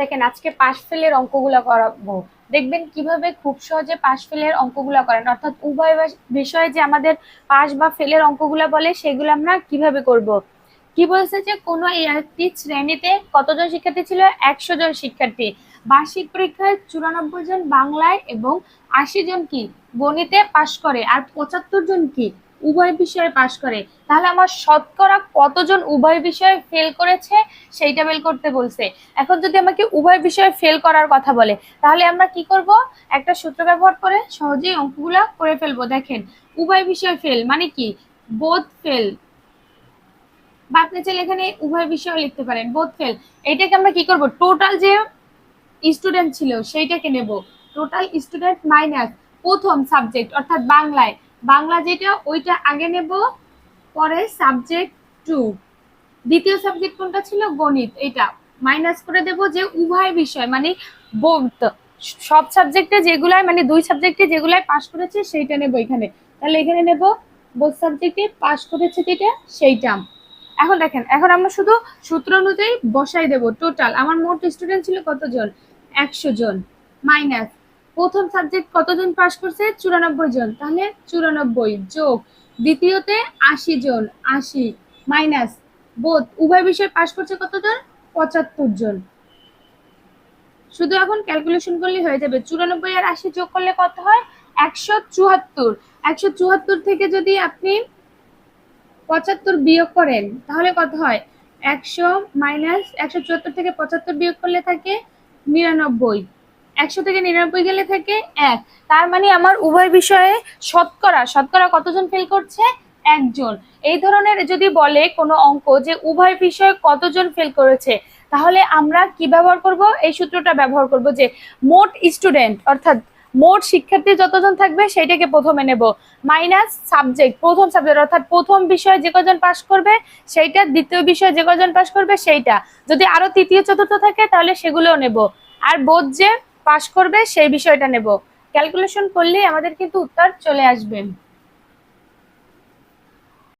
দেখেন, আজকে পাশ ফেলের অঙ্কগুলো করাবো। দেখবেন কীভাবে খুব সহজে পাশ ফেলের অঙ্কগুলো করেন। অর্থাৎ উভয় বিষয়ে যে আমাদের পাশ বা ফেলের অঙ্কগুলো বলে, সেগুলো আমরা কীভাবে করব? কি বলছে যে, কোনো একটি শ্রেণীতে কতজন শিক্ষার্থী ছিল? একশো জন শিক্ষার্থী। বার্ষিক পরীক্ষায় চুরানব্বই জন বাংলায় এবং আশি জন কি? গণিতে পাশ করে। আর পঁচাত্তর জন কি? উভয় বিষয়ে পাশ করে। তাহলে আমার শতকরা কতজন উভয় বিষয়ে ফেল করেছে সেইটা বের করতে বলছে। এখন যদি আমাকে উভয় বিষয়ে ফেল করার কথা বলে, তাহলে আমরা কি করব? একটা সূত্র ব্যবহার করে সহজেই অঙ্কগুলো করে ফেলব। দেখেন, উভয় বিষয়ে ফেল মানে কি? বোধ ফেল বা আপনি চাইলে এখানে উভয় বিষয় লিখতে পারেন বোধ ফেল এটাকে আমরা কি করব? টোটাল যে স্টুডেন্ট ছিল, সেইটাকে নেব। টোটাল স্টুডেন্ট মাইনাস প্রথম সাবজেক্ট অর্থাৎ বাংলায়। বাংলা যেটা, ওইটা আগে নেব, পরে সাবজেক্ট টু দ্বিতীয় সাবজেক্ট কোনটা ছিল? গণিত। এটা মাইনাস করে দেব যে উভয় বিষয় মানে বোধ সব সাবজেক্টে যেগুলাই মানে দুই সাবজেক্টে যেগুলাই পাস করেছে, সেইটা নেব এখানে। তাহলে এখানে নেব বোধ সাবজেক্টে পাস করেছে যেটা, সেইটা। এখন দেখেন, এখন আমরা শুধু সূত্র অনুযায়ী বসাই দেব টোটাল আমার মোট স্টুডেন্ট ছিল কতজন? একশো জন। মাইনাস প্রথম সাবজেক্ট কতজন পাস করছে? চুরানব্বই জন। তাহলে চুরানব্বই যোগ। দ্বিতীয়তে আশি জন। আশি মাইনাস বোধ উভয় বিষয় পাস করছে কতজন? পঁচাত্তর জন। শুধু এখন ক্যালকুলেশন করলে হয়ে যাবে। চুরানব্বই আর আশি যোগ করলে কত হয়? একশো চুয়াত্তর। একশো চুয়াত্তর থেকে যদি আপনি পঁচাত্তর বিয়োগ করেন, তাহলে কত হয়? একশো মাইনাস একশো চুয়াত্তর থেকে পঁচাত্তর বিয়োগ করলে থাকে নিরানব্বই। একশো থেকে নিরানব্বই গেলে থেকে এক। তার মানে আমার উভয় বিষয়ে শতকরা শতকরা কতজন ফেল করছে? একজন। এই ধরনের যদি বলে কোনো অঙ্ক যে উভয় বিষয়ে কতজন ফেল করেছে, তাহলে আমরা কি ব্যবহার করব? এই সূত্রটা ব্যবহার করব যে মোট স্টুডেন্ট অর্থাৎ মোট শিক্ষার্থী যতজন থাকবে সেইটাকে প্রথমে নেব। মাইনাস সাবজেক্ট প্রথম সাবজেক্ট অর্থাৎ প্রথম বিষয়ে যে কজন পাশ করবে, সেইটা। দ্বিতীয় বিষয়ে যে কজন পাশ করবে, সেইটা। যদি আরও তৃতীয়, চতুর্থ থাকে, তাহলে সেগুলোও নেব। আর বোধ যে পাশ করবে সেই বিষয়টা নেব। ক্যালকুলেশন করলেই আমাদের কিন্তু উত্তর চলে আসবে।